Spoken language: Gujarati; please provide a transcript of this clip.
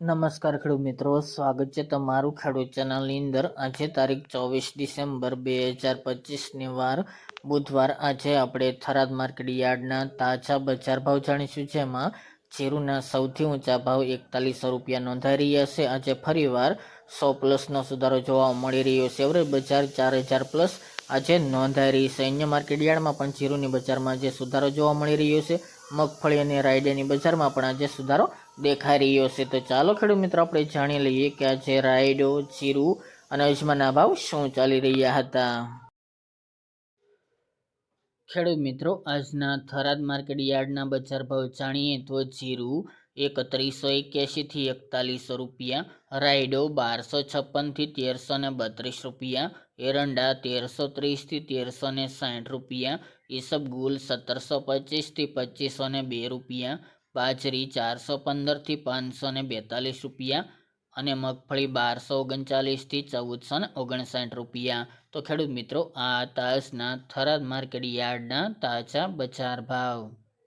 નમસ્કાર ખેડૂત મિત્રો, સ્વાગત છે તમારું ખેડૂત ચેનલની અંદર. આજે તારીખ ચોવીસ ડિસેમ્બર બે હજાર પચીસની વાર, બુધવાર. આજે આપણે થરાદ માર્કેટ યાર્ડના તાજા બજાર ભાવ જાણીશું, જેમાં જીરુના સૌથી ઊંચા ભાવ એકતાલીસો રૂપિયા નોંધાઈ રહ્યા છે. આજે ફરીવાર સો પ્લસનો સુધારો જોવા મળી રહ્યો છે. એવરેજ બજાર ચાર હજાર પ્લસ આજે નોંધાઈ રહી છે. અન્ય માર્કેટ યાર્ડમાં પણ જીરુની બજારમાં આજે સુધારો જોવા મળી રહ્યો છે. મગફળી અને રાયડાની બજારમાં પણ આજે સુધારો દેખાઈ રહ્યો છે. તો ચાલો ખેડૂત મિત્રો, આપણે જાણી લઈએ કે આજે રાયડો, જીરું અને અજમાના ભાવ શું ચાલી રહ્યા હતા. ખેડૂત મિત્રો, આજના થરાદ માર્કેટ યાર્ડના બજાર ભાવ જાણીએ તો જીરું એકત્રીસો એક્યાસીથી એકતાલીસો રૂપિયા, રાયડો બારસો છપ્પનથી તેરસો ને બત્રીસ રૂપિયા, એરંડા તેરસો ત્રીસથી તેરસો ને સાઠ રૂપિયા ઈસબગુલ સત્તરસો પચીસથી પચીસો ને બે રૂપિયા બાજરી ચારસો પંદરથી પાંચસો ને બેતાલીસ રૂપિયા અને મગફળી બારસો ઓગણચાલીસથી ચૌદસો ને ઓગણસાઠ રૂપિયા. તો ખેડૂત મિત્રો, આ તાજના થરાદ માર્કેટ યાર્ડના તાજા બજાર ભાવ.